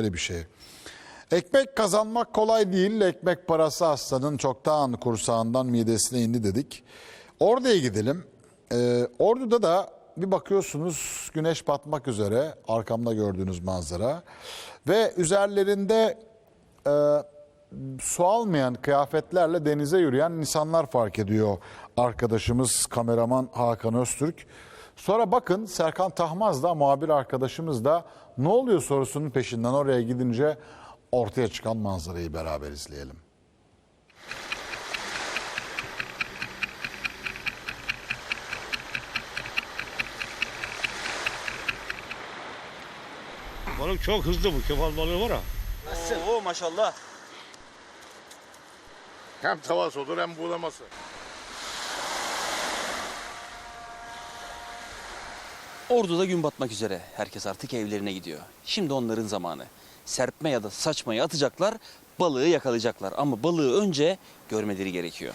böyle bir şey. Ekmek kazanmak kolay değil. Ekmek parası aslanın çoktan kursağından midesine indi dedik. Ordu'ya gidelim. Ee, Ordu'da da bir bakıyorsunuz güneş batmak üzere. Arkamda gördüğünüz manzara. Ve üzerlerinde e, su almayan kıyafetlerle denize yürüyen insanlar fark ediyor arkadaşımız kameraman Hakan Öztürk. Sonra bakın Serkan Tahmaz da muhabir arkadaşımız da ne oluyor sorusunun peşinden oraya gidince ortaya çıkan manzarayı beraber izleyelim. Balık çok hızlı bu kefal balığı var ha. Oo maşallah. Hem tavası olur hem buğulaması. Ordu'da gün batmak üzere. Herkes artık evlerine gidiyor. Şimdi onların zamanı. Serpme ya da saçmayı atacaklar, balığı yakalayacaklar. Ama balığı önce görmeleri gerekiyor.